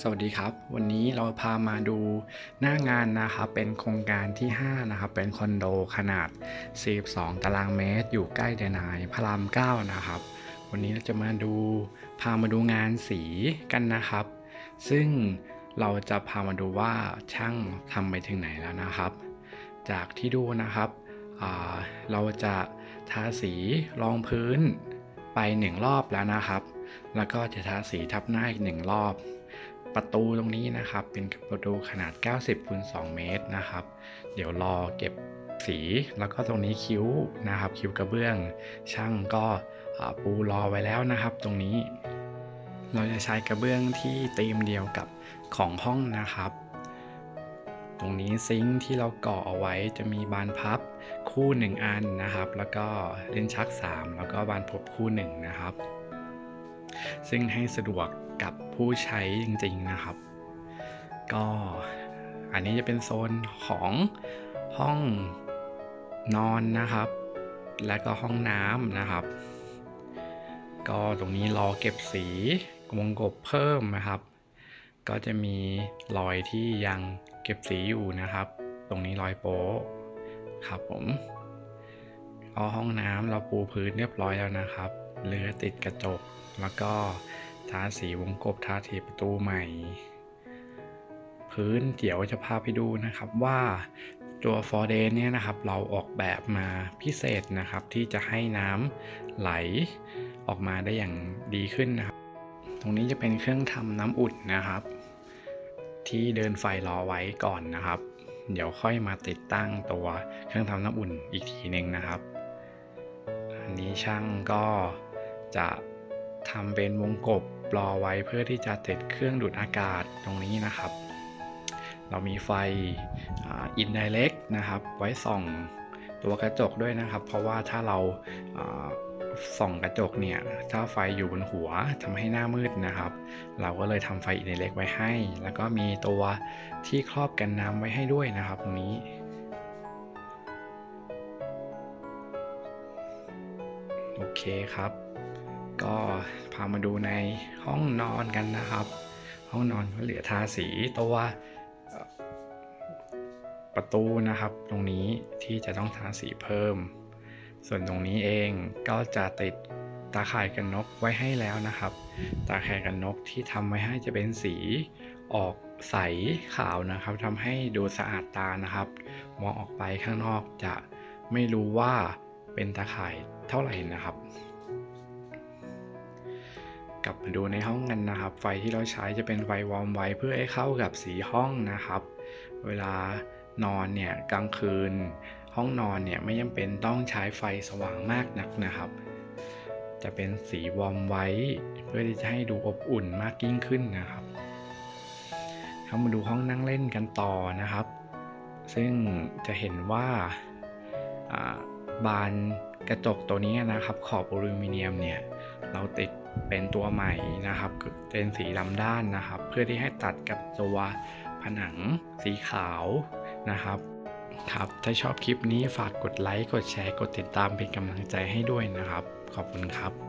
สวัสดีครับ วันนี้เราพามาดูหน้างานนะครับเป็นโครงการที่ 5 นะครับ เป็นคอนโดขนาด 42 ตารางเมตร อยู่ใกล้เดนายพระราม 9 นะครับ วันนี้เราจะมาดูพามาดูงานสีกันนะครับ ซึ่งเราจะพามาดูว่าช่างทำไปถึงไหนแล้วนะครับ จากที่ดูนะครับ เราจะทาสีรองพื้นไปหนึ่งรอบแล้วนะครับ แล้วก็จะทาสีทับหน้าอีกหนึ่งรอบ ประตูตรงนี้นะครับเป็นประตูขนาด 90คูณ2เมตรนะครับ เดี๋ยวรอเก็บสีแล้วก็ตรงนี้คิ้วนะครับ คิ้วกระเบื้องช่างก็ปูรอไว้แล้วนะครับ ตรงนี้ เราจะใช้กระเบื้องที่ธีมเดียวกับของห้องนะครับ ตรงนี้ซิงค์ที่เราก่อเอาไว้จะมีบานพับคู่ 1 อันนะครับ แล้วก็เลนชัก 3 แล้วก็บานพบคู่1นะครับ ซึ่งให้สะดวกกับผู้ใช้จริงๆนะครับ ก็อันนี้จะเป็นโซนของห้องนอนนะครับ และก็ห้องน้ำนะครับ ก็ตรงนี้รอเก็บสีวงกบเพิ่มนะครับ ก็จะมีรอยที่ยังเก็บสีอยู่นะครับ ตรงนี้รอยโป๊ะครับผมก็ห้องน้ำเราปูพื้นเรียบร้อยแล้วนะครับ เหลือติดกระจก แล้วก็ทาสีวงกบทาสีประตูใหม่ พื้นเดี๋ยวจะพาไปดูนะครับว่าตัวฟอร์เดนเนี่ยนะครับเราออกแบบมาพิเศษนะครับที่จะให้น้ำไหลออกมาได้อย่างดีขึ้นนะครับ ตรงนี้จะเป็นเครื่องทำน้ำอุ่นนะครับ ที่เดินไฟรอไว้ก่อนนะครับ เดี๋ยวค่อยมาติดตั้งตัวเครื่องทำน้ำอุ่นอีกทีหนึ่งนะครับ อันนี้ช่างก็ จะทำเป็นวงกบรอไว้เพื่อที่จะติดเครื่องดูดอากาศตรงนี้นะครับ เรามีไฟอินไดเ c t นะครับ ไว้ส่องตัวกระจกด้วยนะครับ เพราะว่าถ้าเราส่องกระจกเนี่ย ถ้าไฟอยู่บนหัวทำให้หน้ามืดนะครับ เราก็เลยทำไฟอินไดเ c t ไว้ให้ แล้วก็มีตัวที่ครอบกันน้ำไว้ให้ด้วยนะครับตรงนี้ โอเคครับ ก็พามาดูในห้องนอนกันนะครับ ห้องนอนก็เหลือทาสีตัวประตูนะครับ ตรงนี้ที่จะต้องทาสีเพิ่ม ส่วนตรงนี้เองก็จะติดตาข่ายกันนกไว้ให้แล้วนะครับ ตาข่ายกันนกที่ทำไว้ให้จะเป็นสีออกใสขาวนะครับทำให้ดูสะอาดตานะครับ มองออกไปข้างนอกจะไม่รู้ว่าเป็นตาข่ายเท่าไหร่นะครับ กลับมาดูในห้องกันนะครับ ไฟที่เราใช้จะเป็นไฟวอร์มไว้เพื่อให้เข้ากับสีห้องนะครับ เวลานอนเนี่ยกลางคืน ห้องนอนเนี่ยไม่จำเป็นต้องใช้ไฟสว่างมากนักนะครับ จะเป็นสีวอร์มไว้ เพื่อที่จะให้ดูอบอุ่นมากยิ่งขึ้นนะครับเข้ามาดูห้องนั่งเล่นกันต่อนะครับ ซึ่งจะเห็นว่าบานกระจกตัวนี้นะครับ ขอบอลูมิเนียมเนี่ยเราติด เป็นตัวใหม่นะครับเป็นสีดำด้านนะครับ เพื่อที่ให้ตัดกับตัวผนังสีขาวนะครับครับ ถ้าชอบคลิปนี้ฝากกดไลค์ กดแชร์ กดติดตามเป็นกำลังใจให้ด้วยนะครับ ขอบคุณครับ